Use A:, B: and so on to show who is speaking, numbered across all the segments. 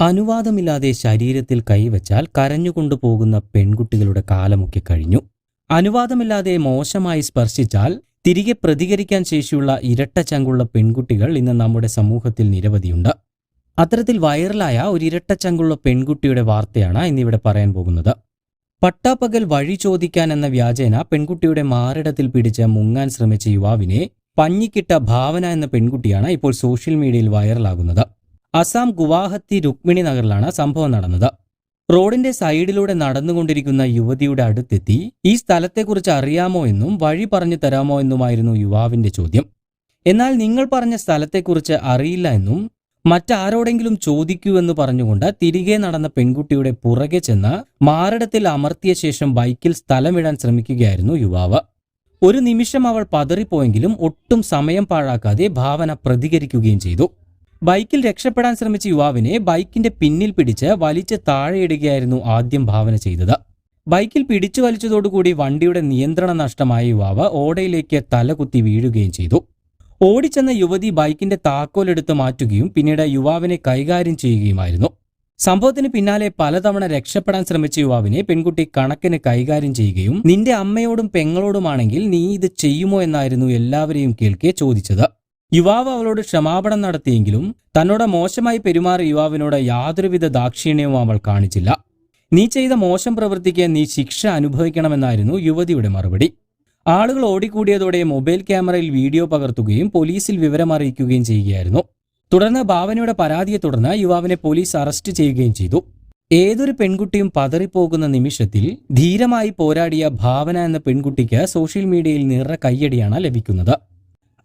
A: അനുവാദമില്ലാതെ ശരീരത്തിൽ കൈവച്ചാൽ കരഞ്ഞുകൊണ്ടു പോകുന്ന പെൺകുട്ടികളുടെ കാലമൊക്കെ കഴിഞ്ഞു. അനുവാദമില്ലാതെ മോശമായി സ്പർശിച്ചാൽ തിരികെ പ്രതികരിക്കാൻ ശേഷിയുള്ള ഇരട്ട ചങ്കുള്ള പെൺകുട്ടികൾ ഇന്ന് നമ്മുടെ സമൂഹത്തിൽ നിരവധിയുണ്ട്. അത്തരത്തിൽ വൈറലായ ഒരു ഇരട്ട ചങ്കുള്ള പെൺകുട്ടിയുടെ വാർത്തയാണ് ഇന്നിവിടെ പറയാൻ പോകുന്നത്. പട്ടാപ്പകൽ വഴി ചോദിക്കാൻ എന്ന വ്യാജേന പെൺകുട്ടിയുടെ മാറിടത്തിൽ പിടിച്ച് മുങ്ങാൻ ശ്രമിച്ച യുവാവിനെ പഞ്ഞിക്കിട്ട ഭാവന എന്ന പെൺകുട്ടിയാണ് ഇപ്പോൾ സോഷ്യൽ മീഡിയയിൽ വൈറലാകുന്നത്. അസാം ഗുവാഹത്തി രുക്മിണി നഗറിലാണ് സംഭവം നടന്നത്. റോഡിന്റെ സൈഡിലൂടെ നടന്നുകൊണ്ടിരിക്കുന്ന യുവതിയുടെ അടുത്തെത്തി ഈ സ്ഥലത്തെക്കുറിച്ച് അറിയാമോ എന്നും വഴി പറഞ്ഞു തരാമോ എന്നുമായിരുന്നു യുവാവിന്റെ ചോദ്യം. എന്നാൽ നിങ്ങൾ പറഞ്ഞ സ്ഥലത്തെക്കുറിച്ച് അറിയില്ല എന്നും മറ്റാരോടെങ്കിലും ചോദിക്കൂ എന്ന് പറഞ്ഞുകൊണ്ട് തിരികെ നടന്ന പെൺകുട്ടിയുടെ പുറകെ ചെന്ന് മാറിടത്തിൽ അമർത്തിയ ശേഷം ബൈക്കിൽ സ്ഥലമിടാൻ ശ്രമിക്കുകയായിരുന്നു യുവാവ്. ഒരു നിമിഷം അവൾ പതറിപ്പോയെങ്കിലും ഒട്ടും സമയം പാഴാക്കാതെ ഭാവന പ്രതികരിക്കുകയും ചെയ്തു. ബൈക്കിൽ രക്ഷപ്പെടാൻ ശ്രമിച്ച യുവാവിനെ ബൈക്കിന്റെ പിന്നിൽ പിടിച്ച് വലിച്ച് താഴെയിടുകയായിരുന്നു ആദ്യം ഭാവന ചെയ്തത്. ബൈക്കിൽ പിടിച്ചു വലിച്ചതോടുകൂടി വണ്ടിയുടെ നിയന്ത്രണ നഷ്ടമായ യുവാവ് ഓടയിലേക്ക് തലകുത്തി വീഴുകയും ചെയ്തു. ഓടിച്ചെന്ന യുവതി ബൈക്കിന്റെ താക്കോലെടുത്ത് മാറ്റുകയും പിന്നീട് യുവാവിനെ കൈകാര്യം ചെയ്യുകയുമായിരുന്നു. സംഭവത്തിന് പിന്നാലെ പലതവണ രക്ഷപ്പെടാൻ ശ്രമിച്ച യുവാവിനെ പെൺകുട്ടി കണക്കിന് കൈകാര്യം ചെയ്യുകയും നിന്റെ അമ്മയോടും പെങ്ങളോടുമാണെങ്കിൽ നീ ഇത് ചെയ്യുമോ? എന്നായിരുന്നു എല്ലാവരെയും കേൾക്കെ ചോദിച്ചത്. യുവാവ് അവളോട് ക്ഷമാപണം നടത്തിയെങ്കിലും തന്നോട് മോശമായി പെരുമാറിയ യുവാവിനോട് യാതൊരുവിധ ദാക്ഷിണ്യവും അവൾ കാണിച്ചില്ല. നീ ചെയ്ത മോശം പ്രവൃത്തിക്ക് നീ ശിക്ഷ അനുഭവിക്കണമെന്നായിരുന്നു യുവതിയുടെ മറുപടി. ആളുകൾ ഓടിക്കൂടിയതോടെ മൊബൈൽ ക്യാമറയിൽ വീഡിയോ പകർത്തുകയും പോലീസിൽ വിവരം അറിയിക്കുകയും ചെയ്യുകയായിരുന്നു. തുടർന്ന് ഭാവനയുടെ പരാതിയെ തുടർന്ന് യുവാവിനെ പോലീസ് അറസ്റ്റ് ചെയ്യുകയും ചെയ്തു. ഏതൊരു പെൺകുട്ടിയും പതറിപ്പോകുന്ന നിമിഷത്തിൽ ധീരമായി പോരാടിയ ഭാവന എന്ന പെൺകുട്ടിക്ക് സോഷ്യൽ മീഡിയയിൽ നിറ കയ്യടിയാണ് ലഭിക്കുന്നത്.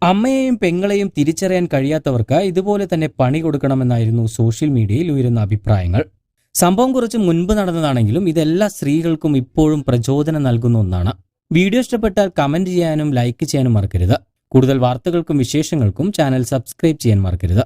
A: അമ്മയെയും പെങ്ങളെയും തിരിച്ചറിയാൻ കഴിയാത്തവർക്ക് ഇതുപോലെ തന്നെ പണി കൊടുക്കണമെന്നായിരുന്നു സോഷ്യൽ മീഡിയയിൽ ഉയരുന്ന അഭിപ്രായങ്ങൾ. സംഭവം കുറച്ച് മുൻപ് നടന്നതാണെങ്കിലും ഇതെല്ലാ സ്ത്രീകൾക്കും ഇപ്പോഴും പ്രചോദനം നൽകുന്ന ഒന്നാണ്. വീഡിയോ ഇഷ്ടപ്പെട്ടാൽ കമന്റ് ചെയ്യാനും ലൈക്ക് ചെയ്യാനും മറക്കരുത്. കൂടുതൽ വാർത്തകൾക്കും വിശേഷങ്ങൾക്കും ചാനൽ സബ്സ്ക്രൈബ് ചെയ്യാൻ മറക്കരുത്.